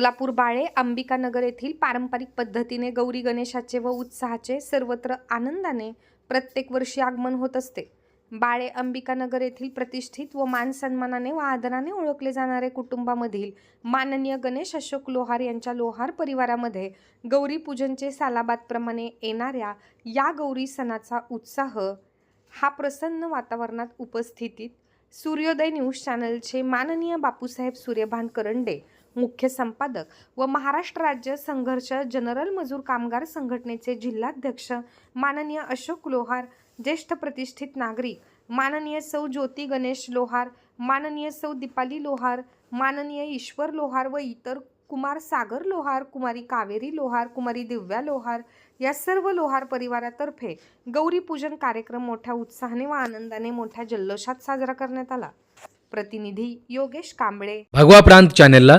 सोलापूर बाळे अंबिकानगर येथील पारंपरिक पद्धतीने गौरी गणेशाचे व उत्साहाचे सर्वत्र आनंदाने प्रत्येक वर्षी आगमन होत असते. बाळे अंबिकानगर येथील प्रतिष्ठित व मान सन्मानाने व आदराने ओळखले जाणारे कुटुंबामधील माननीय गणेश अशोक लोहार यांच्या लोहार परिवारामध्ये गौरी पूजनचे सालाबादप्रमाणे येणाऱ्या या गौरी सणाचा उत्साह हा प्रसन्न वातावरणात उपस्थितीत सूर्योदय न्यूज चॅनलचे माननीय बापूसाहेब सूर्यभान करंडे मुख्य संपादक व महाराष्ट्र राज्य संघर्ष जनरल मजूर कामगार संघटनेचे जिल्हाध्यक्ष माननीय अशोक लोहार ज्येष्ठ प्रतिष्ठित नागरिक माननीय सौ ज्योती गणेश लोहार माननीय सौ दीपाली लोहार माननीय ईश्वर लोहार व इतर कुमार सागर लोहार कुमारी कावेरी लोहार कुमारी दिव्या लोहार या सर्व लोहार परिवारातर्फे गौरीपूजन कार्यक्रम मोठ्या उत्साहाने व आनंदाने मोठ्या जल्लोषात साजरा करण्यात आला. प्रतिनिधी योगेश कांबळे. भगवा प्रांत चॅनेलला